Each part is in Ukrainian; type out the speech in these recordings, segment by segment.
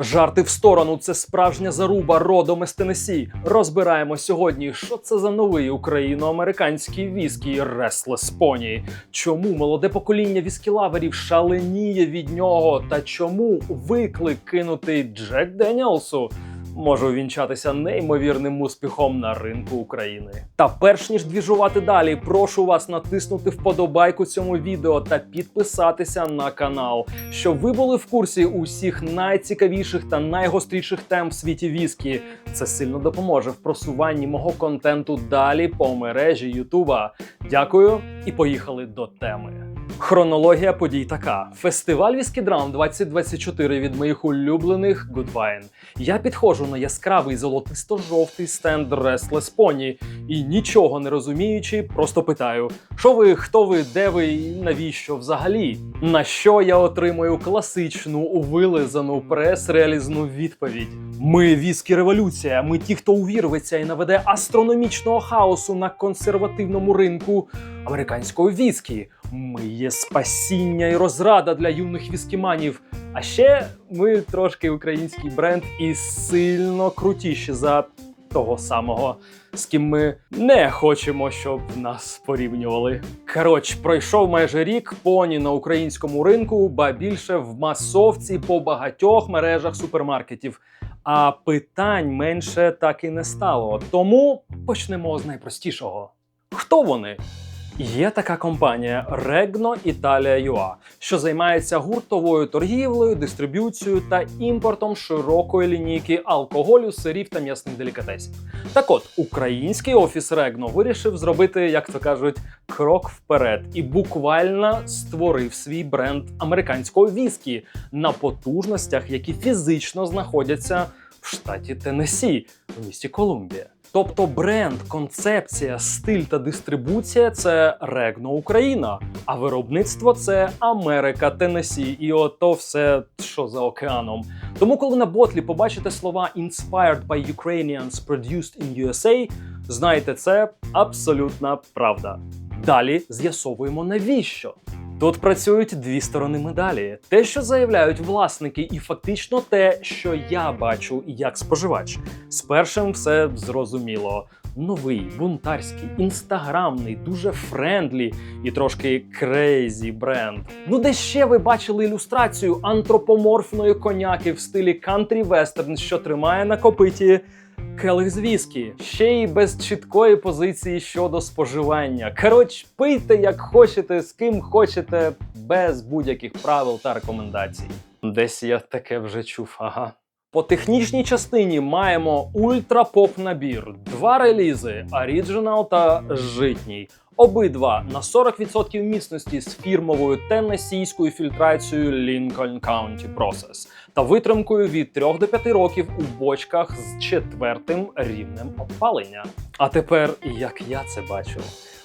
Жарти в сторону, це справжня заруба родом із Теннессі. Розбираємо сьогодні, що це за новий україно-американський віскі Restless Pony. Чому молоде покоління віскілаверів шаленіє від нього? Та чому виклик кинутий Джек Деніелсу може увінчатися неймовірним успіхом на ринку України? Та перш ніж двіжувати далі, прошу вас натиснути вподобайку цьому відео та підписатися на канал, щоб ви були в курсі усіх найцікавіших та найгостріших тем в світі віскі. Це сильно допоможе в просуванні мого контенту далі по мережі Ютуба. Дякую і поїхали до теми. Хронологія подій така: фестиваль Віскідрам 2024 від моїх улюблених Goodwine. Я підходжу на яскравий золотисто-жовтий стенд Restless Pony і нічого не розуміючи, просто питаю: що ви, хто ви, де ви і навіщо взагалі? На що я отримую класичну вилизану прес-реалізну відповідь: Ми віскі революція. Ми ті, хто увірветься і наведе астрономічного хаосу на консервативному ринку американського віскі. Ми є спасіння і розрада для юних віскіманів. А ще ми трошки український бренд і сильно крутіші за того самого, з ким ми не хочемо, щоб нас порівнювали. Коротше, пройшов майже рік поні на українському ринку, ба більше в масовці по багатьох мережах супермаркетів. А питань менше так і не стало. Тому почнемо з найпростішого. Хто вони? Є така компанія Regno Italia UA, що займається гуртовою торгівлею, дистриб'юцією та імпортом широкої лінійки алкоголю, сирів та м'ясних делікатесів. Так от, український офіс Regno вирішив зробити, як то кажуть, крок вперед і буквально створив свій бренд американського віскі на потужностях, які фізично знаходяться в штаті Теннессі, в місті Колумбія. Тобто бренд, концепція, стиль та дистрибуція це Регно Україна, а виробництво це Америка, Теннессі і ото все, що за океаном. Тому, коли на ботлі побачите слова «Inspired by Ukrainians, produced in USA», знайте, це абсолютна правда. Далі з'ясовуємо навіщо. Тут працюють дві сторони медалі: те, що заявляють власники, і фактично те, що я бачу як споживач. З першим все зрозуміло. Новий, бунтарський, інстаграмний, дуже френдлі і трошки крейзі бренд. Ну, де ще ви бачили ілюстрацію антропоморфної коняки в стилі кантрі вестерн, що тримає на копиті келих з віскі, ще й без чіткої позиції щодо споживання. Коротше, пийте як хочете, з ким хочете, без будь-яких правил та рекомендацій. Десь я таке вже чув, ага. По технічній частині маємо ультрапоп набір, два релізи Original та житній. Обидва на 40% міцності з фірмовою теннесійською фільтрацією Lincoln County Process та витримкою від 3 до 5 років у бочках з четвертим рівнем опалення. А тепер як я це бачу.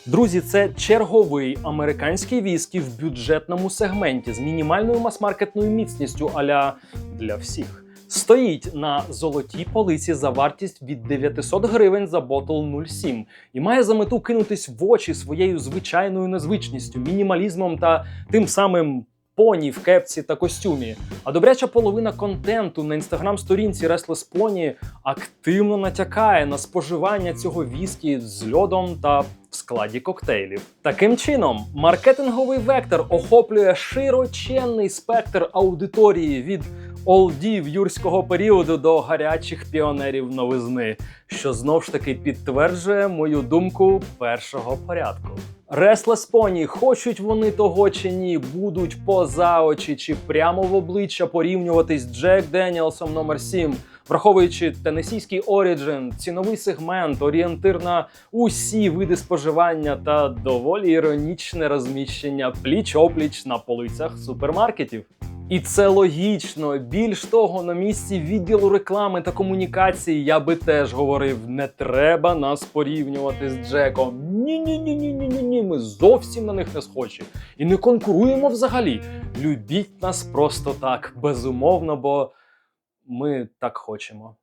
Друзі, це черговий американський віскі в бюджетному сегменті з мінімальною мас-маркетною міцністю аля для всіх. Стоїть на золотій полиці за вартість від 900 гривень за ботл 0,7 і має за мету кинутись в очі своєю звичайною незвичністю, мінімалізмом та тим самим поні в кепці та костюмі. А добряча половина контенту на інстаграм-сторінці Restless Pony активно натякає на споживання цього віскі з льодом та в складі коктейлів. Таким чином, маркетинговий вектор охоплює широченний спектр аудиторії від олдів юрського періоду до гарячих піонерів новизни, що знов ж таки підтверджує мою думку першого порядку. Restless Pony, хочуть вони того чи ні, будуть поза очі чи прямо в обличчя порівнюватись з Джек Деніелсом номер 7 враховуючи тенесійський оріджин, ціновий сегмент, орієнтир на усі види споживання та доволі іронічне розміщення пліч-опліч на полицях супермаркетів. І це логічно. Більш того, на місці відділу реклами та комунікації я би теж говорив: не треба нас порівнювати з Джеком. Ні, ні, ні, ні, ні, ні, ні. Ми зовсім на них не схожі. І не конкуруємо взагалі. Любіть нас просто так, безумовно, бо ми так хочемо.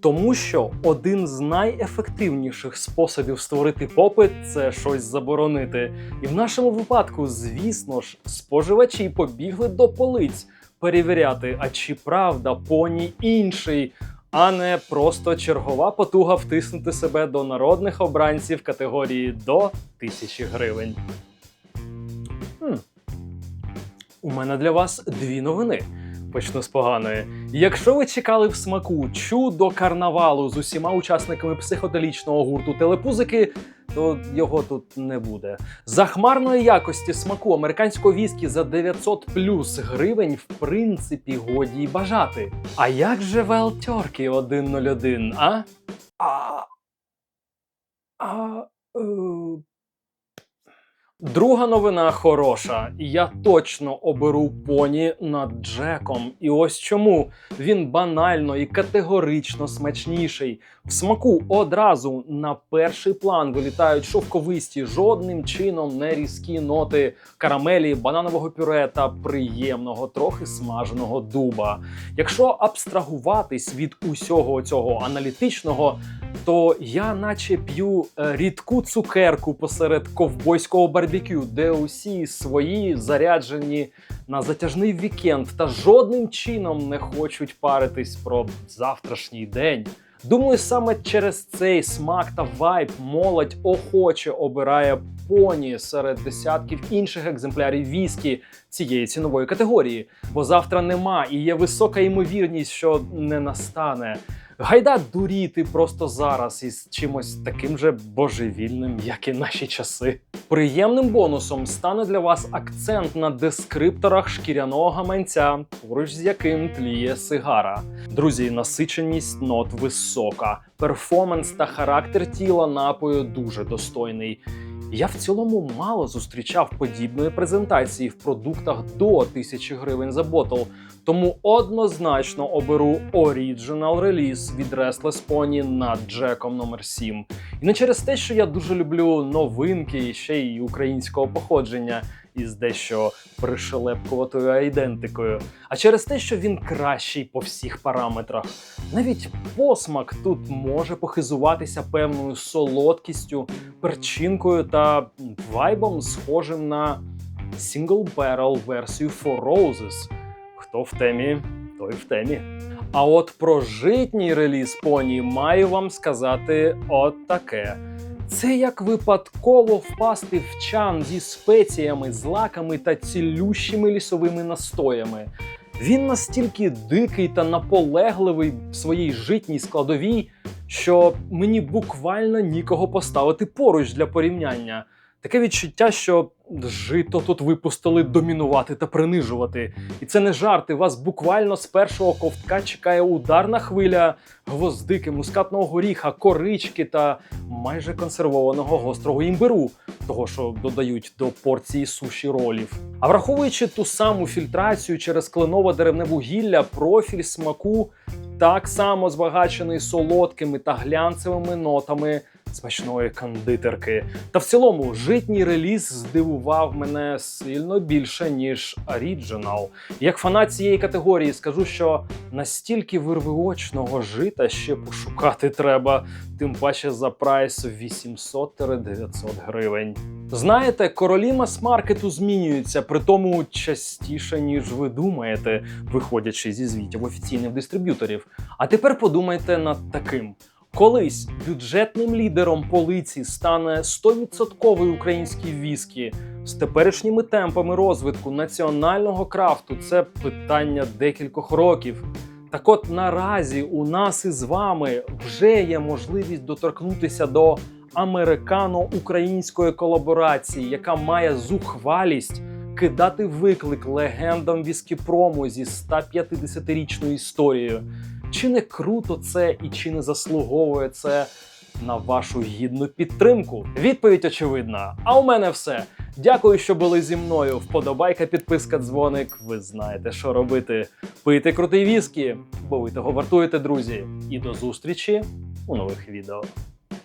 Тому що один з найефективніших способів створити попит це щось заборонити. І в нашому випадку, звісно ж, споживачі побігли до полиць, перевіряти, а чи правда поні інший, а не просто чергова потуга втиснути себе до народних обранців категорії до тисячі гривень. Хм. У мене для вас дві новини. Почну з поганої. Якщо ви чекали в смаку чудо карнавалу з усіма учасниками психоделічного гурту телепузики, то його тут не буде. Захмарної якості смаку американського віскі за 900 плюс гривень, в принципі, годі й бажати. А як же Turkey 101, а? А. А. Е... Друга новина хороша. Я точно оберу поні над Джеком. І ось чому він банально і категорично смачніший. В смаку одразу на перший план вилітають шовковисті, жодним чином не різкі ноти карамелі, бананового пюре та приємного, трохи смаженого дуба. Якщо абстрагуватись від усього цього аналітичного, то я наче п'ю е, рідку цукерку посеред ковбойського барбекю, де усі свої заряджені на затяжний вікенд та жодним чином не хочуть паритись про завтрашній день. Думаю, саме через цей смак та вайб молодь охоче обирає поні серед десятків інших екземплярів віскі цієї цінової категорії, бо завтра нема і є висока ймовірність, що не настане. Гайда дуріти просто зараз із чимось таким же божевільним, як і наші часи. Приємним бонусом стане для вас акцент на дескрипторах шкіряного гаманця, поруч з яким тліє сигара. Друзі, насиченість нот висока, перформанс та характер тіла напою дуже достойний. Я в цілому мало зустрічав подібної презентації в продуктах до 1000 гривень за ботл, тому однозначно оберу Original реліз від Restless Pony над Джеком номер 7 І не через те, що я дуже люблю новинки ще й українського походження із дещо пришелепкуватою айдентикою, а через те, що він кращий по всіх параметрах. Навіть посмак тут може похизуватися певною солодкістю, перчинкою та вайбом, схожим на Single Barrel версію Four Roses. Хто в темі, той в темі. А от про житній реліз поні маю вам сказати от таке. Це як випадково впасти в чан зі спеціями, злаками та цілющими лісовими настоями. Він настільки дикий та наполегливий в своїй житній складовій, що мені буквально нікого поставити поруч для порівняння. Таке відчуття, що жито тут випустили домінувати та принижувати. І це не жарти. Вас буквально з першого ковтка чекає ударна хвиля гвоздики, мускатного горіха, корички та майже консервованого гострого імбиру, того що додають до порції суші ролів. А враховуючи ту саму фільтрацію через кленове деревне вугілля, профіль смаку так само збагачений солодкими та глянцевими нотами смачної кондитерки. Та в цілому житній реліз здивував мене сильно більше, ніж оріджинал. Як фанат цієї категорії скажу, що настільки вирвиочного жита ще пошукати треба, тим паче за прайс 800-900 гривень. Знаєте, королі мас-маркету змінюються, при тому частіше, ніж ви думаєте, виходячи зі звітів офіційних дистриб'юторів. А тепер подумайте над таким. Колись бюджетним лідером полиці стане 100% український віскі з теперішніми темпами розвитку національного крафту. Це питання декількох років. Так от наразі у нас із вами вже є можливість доторкнутися до американо-української колаборації, яка має зухвалість кидати виклик легендам віскіпрому зі 150-річною історією. Чи не круто це і чи не заслуговує це на вашу гідну підтримку? Відповідь очевидна. А у мене все. Дякую, що були зі мною. Вподобайка, підписка, дзвоник. Ви знаєте, що робити. Пийте крутий віскі, бо ви того вартуєте, друзі. І до зустрічі у нових відео.